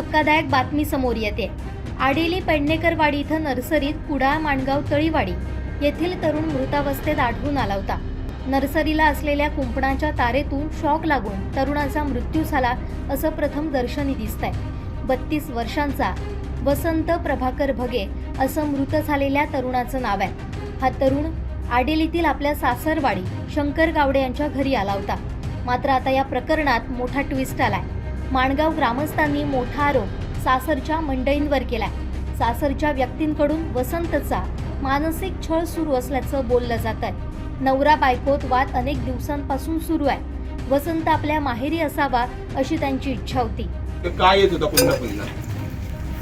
धक्कादायक बातमी समोर येते. आडेली पेडणेकरवाडी इथं नर्सरीत कुडाळ माणगाव तळीवाडी येथील तरुण मृतावस्थेत आढळून आला होता. नर्सरीला असलेल्या कुंपणाच्या तारेतून शॉक लागून तरुणाचा मृत्यू झाला असं प्रथम दर्शनी दिसतंय. बत्तीस वर्षांचा वसंत प्रभाकर भगे असं मृत झालेल्या तरुणाचं नाव आहे. हा तरुण आडेलीतील आपल्या सासरवाडी शंकर गावडे यांच्या घरी आला होता. मात्र आता या प्रकरणात मोठा ट्विस्ट आलाय. माणगाव ग्रामस्थांनी मोठा आरोप सासरच्या मंडळींवर केलाय. सासरच्या व्यक्तींकडून वसंतचा मानसिक छळ सुरू असल्याचं बोललं जात आहे नवरा बायकोत वाद अनेक दिवसांपासून सुरू आहे. वसंत आपल्या माहेरी असावा अशी त्यांची इच्छा होती. काय येत होता पुन्हा पुन्हा?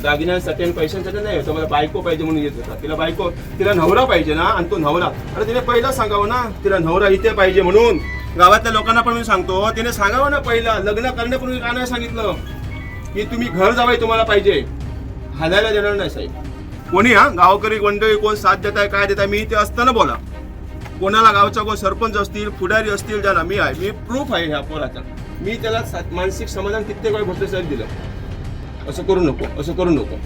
दागिन्यांसाठी आणि पैशांसाठी नाही होतं मला बायको पाहिजे म्हणून येत होता. तिला बायको तिला नवरा पाहिजे ना आणि तो नवरा. अरे तिने पहिला सांगावं ना तिला नवरा इथे पाहिजे म्हणून. गावातल्या लोकांना पण मी सांगतो तिने सांगावं ना पहिला लग्न करण्यापूर्वी का नाही सांगितलं? की तुम्ही घर जावं तुम्हाला पाहिजे. हालायला देणार नाही साहेब. कोणी हा? गावकरी मंडळी कोण साथ देत आहे काय देत आहे मी इथे असताना बोला. कोणाला गावचा कोण सरपंच असतील पुढारी असतील ज्याला मी आहे मी प्रूफ आहे ह्या पोराचा. मी त्याला मानसिक समाधान कित्येक वेळ भरते साहेब दिलं. असं करू नको असं करू नको.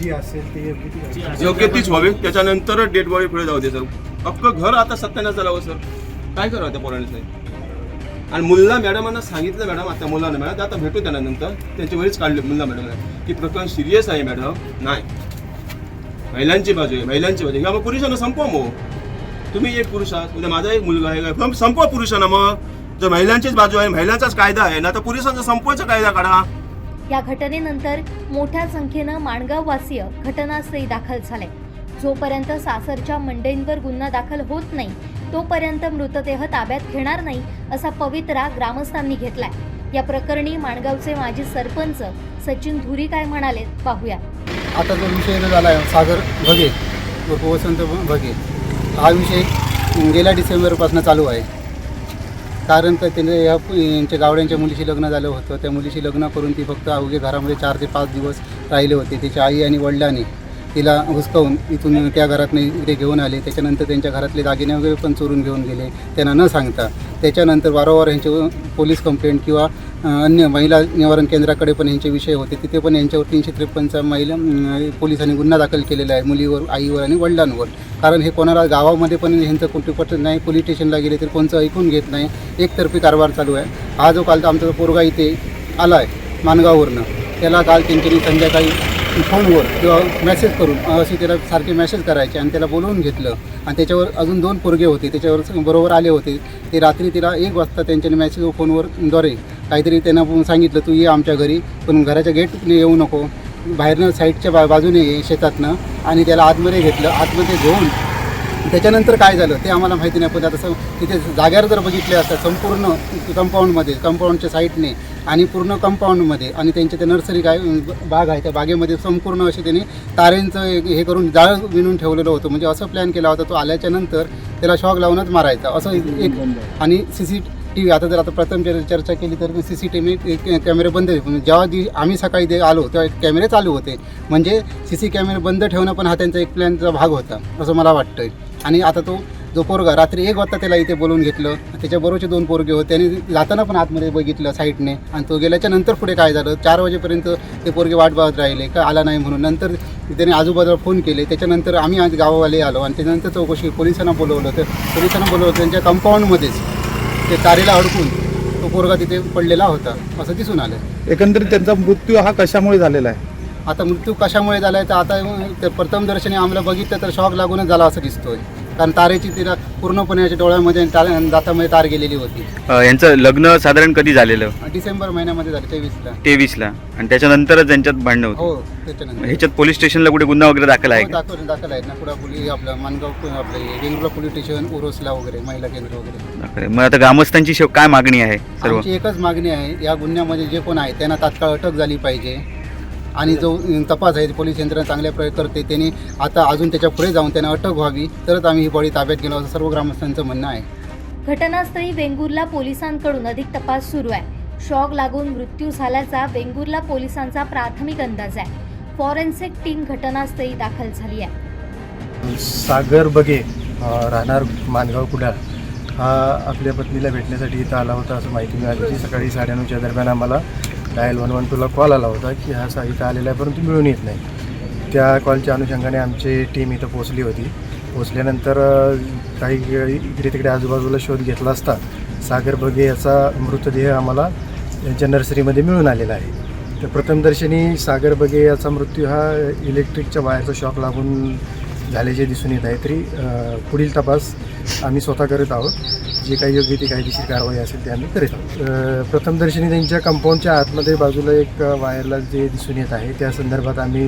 जी असेल ते योग्य ती तीच व्हावी. त्याच्यानंतरच डेड बॉडी पुढे जाऊ दे सर. अख्खं घर आता सत्यानाश झालं हो सर. काय करावं त्या पोराने साहेब? आणि मुल्ला मॅडमांना सांगितलं मॅडम आता मुलांना मॅडम आता भेटू त्यांना नंतर. त्यांची वेळीच काढली मुल्ला मॅडम की प्रकरण सिरियस आहे मॅडम. नाही. महिलांची बाजू आहे महिलांची बाजू किंवा मग पुरुषांना संपवा मग. तुम्ही एक पुरुष आहात उद्या माझा एक मुलगा आहे. का संपवा पुरुषांना मग. जर महिलांचीच बाजू आहे महिलांचाच कायदा आहे ना तर पुरुषांचा संपवायचा कायदा काढा. या घटनेनंतर मोठ्या संख्येनं माणगाववासीय घटनास्थळी दाखल झाले. जोपर्यंत सासरच्या मंडईंवर गुन्हा दाखल होत नाही तोपर्यंत मृतदेह ताब्यात घेणार नाही असा पवित्रा ग्रामस्थांनी घेतलाय. या प्रकरणी माणगावचे माजी सरपंच सचिन धुरी काय म्हणाले पाहूया. आता जो विषय झाला आहे सागर भगे उर्फ वसंत भगे हा विषय गेल्या डिसेंबरपासून चालू आहे. कारण तर त्याने या यांच्या गावड्यांच्या मुलीशी लग्न झालं होतं. त्या मुलीशी लग्न करून ती फक्त अवघे घरामध्ये चार ते पाच दिवस राहिले होते. तिच्या आई आणि वडिलांनी तिला हुसकावून इथून त्या घरात इकडे घेऊन आले. त्याच्यानंतर त्यांच्या घरातले दागिने वगैरे पण चोरून घेऊन गेले. त्यांना न सांगता. त्याच्यानंतर वारंवार यांचे पोलीस कंप्लेंट किंवा अन्य महिला निवारण केंद्राकडे पण यांचे विषय होते. तिथे पण यांच्यावर तीनशे त्रेपन्नचा महिला पोलिसांनी गुन्हा दाखल केलेला आहे. मुलीवर आईवर आणि वडिलांवर. कारण हे कोणाला गावामध्ये पण ह्यांचं कुठे पटत नाही पोलीस स्टेशनला गेले तर कोणचं ऐकून घेत नाही. एकतर्फी कारभार चालू आहे. हा जो काल आमचा पोरगा इथे आला आहे मानगाववरनं त्याला काल त्यांच्यानी संध्याकाळी फोनवर किंवा मेसेज करून असे त्याला सारखे मेसेज करायचे आणि त्याला बोलवून घेतलं. आणि त्याच्यावर अजून दोन पोरगे होते त्याच्यावर बरोबर आले होते. ते रात्री तिला एक वाजता त्यांच्याने मेसेज फोनवर द्वारे काहीतरी त्यांना सांगितलं तू ये आमच्या घरी पण घराच्या गेटने येऊ नको. बाहेरनं साईडच्या बा बाजूने ये शेतातनं. आणि त्याला आतमध्ये घेतलं. आतमध्ये घेऊन त्याच्यानंतर काय झालं ते आम्हाला माहिती नाही पण आता तिथे जाग्यावर जर बघितले असतात संपूर्ण कंपाऊंडमध्ये कंपाऊंडच्या साईडने आणि पूर्ण कंपाऊंडमध्ये आणि त्यांच्या ते नर्सरी काय बाग आहे त्या बागेमध्ये संपूर्ण असे त्यांनी तारेंचं एक हे करून जाळ विणून ठेवलेलं होतं. म्हणजे असं प्लॅन केला होता तो आल्याच्यानंतर त्याला शॉक लावूनच मारायचा. असं एक आणि सी सी टी व्ही आता जर आता प्रथम चर्चा केली तर सी सी टी व्ही कॅमेरे बंद म्हणजे जेव्हा दि आम्ही सकाळी ते आलो तेव्हा कॅमेरे चालू होते. म्हणजे सी सी कॅमेरे बंद ठेवणं पण हा त्यांचा एक प्लॅनचा भाग होता असं मला वाटतं आणि आता तो जो पोरगा रात्री एक वाजता त्याला इथे बोलवून घेतलं त्याच्याबरोबरचे दोन पोरगे होते आणि जाताना पण आतमध्ये बघितलं साईडने. आणि तो गेल्याच्यानंतर पुढे काय झालं चार वाजेपर्यंत ते पोरगे वाट पाहत राहिले का आला नाही म्हणून. नंतर त्याने आजूबाजूला फोन केले त्याच्यानंतर आम्ही आज गावावाले आलो आणि त्याच्यानंतर चौकशी पोलिसांना बोलवलं तर पोलिसांना बोलवलं त्यांच्या कंपाऊंडमध्येच ते तारेला अडकून तो पोरगा तिथे पडलेला होता असं दिसून आलं. एकंदरीत त्यांचा मृत्यू हा कशामुळे झालेला आहे? आता मृत्यू कशामुळे झाला आहे तर आता ते प्रथम दर्शनी आम्हाला बघितलं तर शॉक लागूनच झाला असं दिसतोय. कारण तारेची तिला पूर्णपणे याच्या डोळ्यामध्ये आणि तार- दातामध्ये तार गेलेली होती. अ, यांचं लग्न साधारण कधी झालेलं? डिसेंबर महिन्यामध्ये झालं तेवीसला. तेवीसला. आणि त्याच्यानंतरच त्यांच्यात भांडणं होतं. हो त्याच्यानंतर. ह्याच्यात पोलीस स्टेशनला कुठे गुन्हा वगैरे दाखल आहे हो, का? दाखल दाखल आहेत ना. पुढा पोलीस आपलं मानगाव आपलं हे वेंगुर्ला पोलीस स्टेशन उरोसला वगैरे महिला केंद्र वगैरे. दाखल आहे. मग आता ग्रामस्थांची शेव- काय मागणी आहे सर्व? आमची एकच मागणी आहे या गुन्ह्यामध्ये जे कोण आहे त्यांना तात्काळ अटक झाली पाहिजे. आणि जो तपास आहे पोलीस यंत्रणा चांगल्या प्रकारे करते त्यांनी आता अजून त्याच्या पुढे जाऊन त्यांना अटक व्हावी. तरच आम्ही ही बळी ताब्यात घेणं असं सर्व ग्रामस्थांचं म्हणणं आहे. घटनास्थळी वेंगुर्ला पोलिसांकडून अधिक तपास सुरू आहे. शॉक लागून मृत्यू झाल्याचा वेंगुर्ला पोलिसांचा प्राथमिक अंदाज आहे. फॉरेन्सिक टीम घटनास्थळी दाखल झाली आहे. सागर बगे राहणार मानगाव कुडाळ हा आपल्या पत्नीला भेटण्यासाठी इथं आला होता असं माहिती मिळाली होती. सकाळी साडेनऊच्या दरम्यान आम्हाला डायल वन वन टूला कॉल आला होता की हा साहित्य आलेला आहे परंतु मिळून येत नाही. त्या कॉलच्या अनुषंगाने आमची टीम इथं पोचली होती. पोचल्यानंतर काही इकडे तिकडे आजूबाजूला शोध घेतला असता. सागर बगे याचा मृतदेह आम्हाला यांच्या नर्सरीमध्ये मिळून आलेला आहे. तर प्रथमदर्शनी सागर बगे याचा मृत्यू हा इलेक्ट्रिकच्या वायरचा शॉक लागून झाल्याचे दिसून येत आहे. तरी पुढील तपास आम्ही स्वतः करत आहोत. जे काही योग्य ती कायदेशीर कारवाई असेल ते आम्ही करीत आहोत. प्रथमदर्शनी त्यांच्या कंपाऊंडच्या आतमध्ये बाजूला एक वायरला जे दिसून येत आहे त्या संदर्भात आम्ही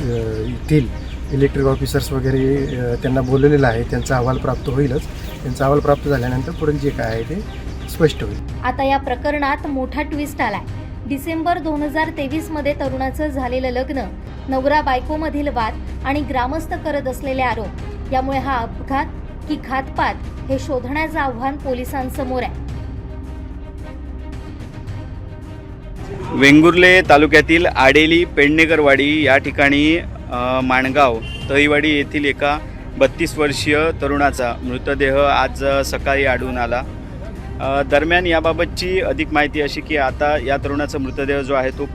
येथील इलेक्ट्रिक ऑफिसर्स वगैरे त्यांना बोलवलेलं आहे. त्यांचा अहवाल प्राप्त होईलच. त्यांचा अहवाल प्राप्त झाल्यानंतर पुढील जे काय आहे ते स्पष्ट होईल. आता या प्रकरणात मोठा ट्विस्ट आलाय. डिसेंबर दोन हजार तेवीसमध्ये तरुणाचं झालेलं लग्न नवरा बायकोमधील वाद आणि ग्रामस्थ करत असलेले आरोप यामुळे हा अपघात की घातपात हे शोधण्याचं आव्हान पोलिसांसमोर आहे. वेंगुर्ले तालुक्यातील आडेली पेडणेकरवाडी या ठिकाणी माणगाव तळीवाडी येथील एका बत्तीस वर्षीय तरुणाचा मृतदेह आज सकाळी आढळून आला. दरम्यान याबाबतची अधिक माहिती अशी की आता या तरुणाचा मृतदेह जो आहे तो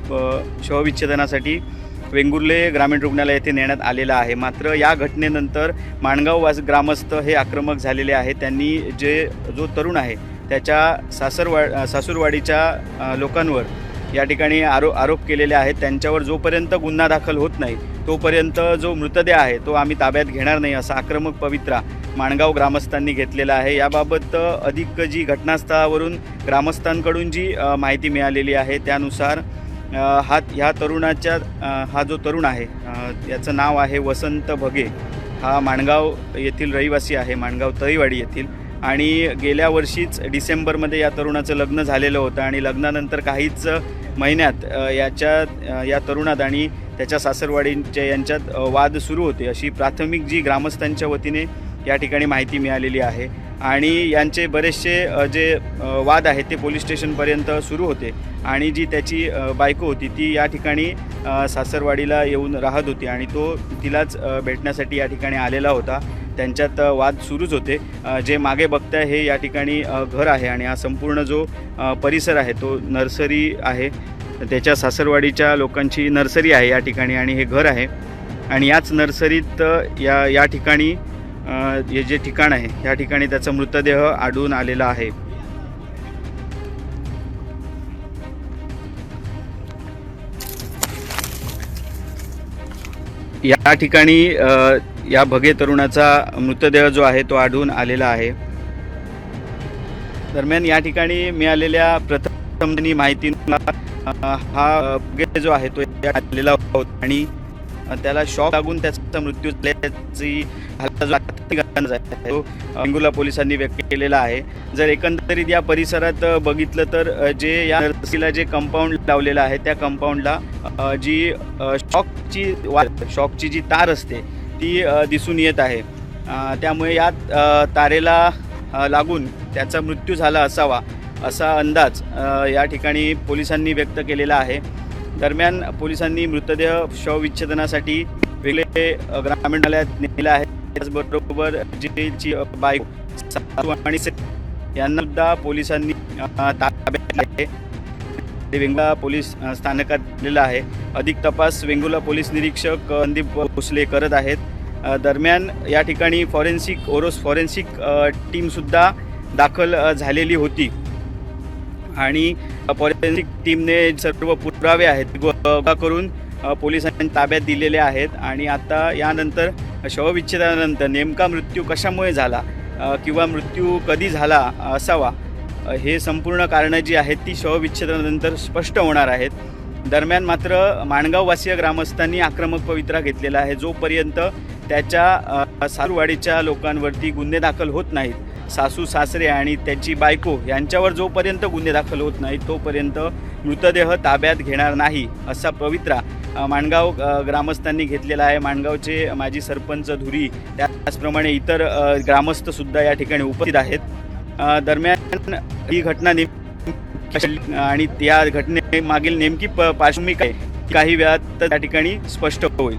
शवविच्छेदनासाठी वेंगुर्ले ग्रामीण रुग्णालय येथे नेण्यात आलेला आहे. मात्र या घटनेनंतर माणगाव वास ग्रामस्थ हे आक्रमक झालेले आहेत. त्यांनी जे जो तरुण आहे त्याच्या सासरवा सासूरवाडीच्या लोकांवर या ठिकाणी आरो आरोप केलेले आहेत. त्यांच्यावर जोपर्यंत गुन्हा दाखल होत नाही तोपर्यंत जो मृतदेह आहे तो आम्ही ताब्यात घेणार नाही असा आक्रमक पवित्रा माणगाव ग्रामस्थांनी घेतलेला आहे. याबाबत अधिक जी घटनास्थळावरून ग्रामस्थांकडून जी माहिती मिळालेली आहे त्यानुसार हा ह्या तरुणाच्या हा जो तरुण आहे याचं नाव आहे वसंत भगे. हा माणगाव येथील रहिवासी आहे माणगाव तळीवाडी येथील. आणि गेल्या वर्षीच डिसेंबरमध्ये या तरुणाचं लग्न झालेलं होतं आणि लग्नानंतर काहीच महिन्यात याच्या या तरुणात आणि त्याच्या सासरवाडींच्या यांच्यात वाद सुरू होते. अशी प्राथमिक जी ग्रामस्थांच्या वतीने या ठिकाणी माहिती मिळालेली आहे. आणि यांचे बरेचसे जे वाद आहेत ते पोलीस स्टेशनपर्यंत सुरू होते. आणि जी त्याची बायको होती ती या ठिकाणी सासरवाडीला येऊन राहत होती आणि तो तिलाच भेटण्यासाठी या ठिकाणी आलेला होता. त्यांच्यात वाद सुरूच होते. जे मागे बघताय हे या ठिकाणी घर आहे आणि हा संपूर्ण जो परिसर आहे तो नर्सरी आहे. त्याच्या सासरवाडीच्या लोकांची नर्सरी आहे या ठिकाणी आणि हे घर आहे. आणि याच नर्सरीत या या ठिकाणी हे जे ठिकाण आहे या ठिकाणी त्याचा मृतदेह आढळून आलेला आहे. या ठिकाणी या भगे तरुणाचा मृतदेह जो आहे तो आढळून आलेला आहे. दरम्यान या ठिकाणी मिळालेल्या प्रथम माहितीनुसार हा भगे जो आहे तो आलेला होता आणि त्याला शॉक लागून त्याचा मृत्यू झाल्याची तो अंगुला पोलिसांनी व्यक्त केलेला आहे. जर एकंदरीत या परिसरात बघितलं तर जे या नर्सरीला जे कंपाऊंड लावलेलं आहे त्या कंपाऊंडला जी शॉकची वा शॉकची जी तार असते ती दिसून येत आहे. त्यामुळे या तारेला लागून त्याचा मृत्यू झाला असावा असा अंदाज या ठिकाणी पोलिसांनी व्यक्त केलेला आहे. दरम्यान पोलिसांनी मृतदेह शवविच्छेदनासाठी वेगळे ग्रामीण न्यायालयात नेला आहे त्याचबरोबर जी जी बाईक आणि यांना सुद्धा पोलिसांनी ताब्यात आहे. ते वेंगुला पोलीस स्थानकात दिलेला आहे. अधिक तपास वेंगुला पोलीस निरीक्षक संदीप भोसले करत आहेत. दरम्यान या ठिकाणी फॉरेन्सिक ओरोस फॉरेन्सिक टीमसुद्धा दाखल झालेली होती. आणि फॉरेन्सिक टीमने सर्व पुरावे आहेत गोळा करून पोलिसांनी ताब्यात दिलेले आहेत आणि आता यानंतर शवविच्छेदानंतर नेमका मृत्यू कशामुळे झाला किंवा मृत्यू कधी झाला असावा हे संपूर्ण कारणं जी आहेत ती शवविच्छेदनानंतर स्पष्ट होणार आहेत. दरम्यान मात्र माणगाववासीय ग्रामस्थांनी आक्रमक पवित्रा घेतलेला आहे जोपर्यंत त्याच्या अ, लोकांवरती गुन्हे दाखल होत नाहीत सासू सासरे आणि त्याची बायको यांच्यावर जोपर्यंत गुन्हे दाखल होत नाहीत तोपर्यंत मृतदेह ताब्यात घेणार नाही असा पवित्रा माणगाव ग्रामस्थांनी घेतलेला आहे. माणगावचे माजी सरपंच धुरी त्याचप्रमाणे इतर ग्रामस्थसुद्धा या ठिकाणी उपस्थित आहेत. दरम्यान ही घटना नेमकी आणि त्या घटने मागील नेमकी प पार्श्वभूमी काय काही वेळात त्या ठिकाणी स्पष्ट होईल.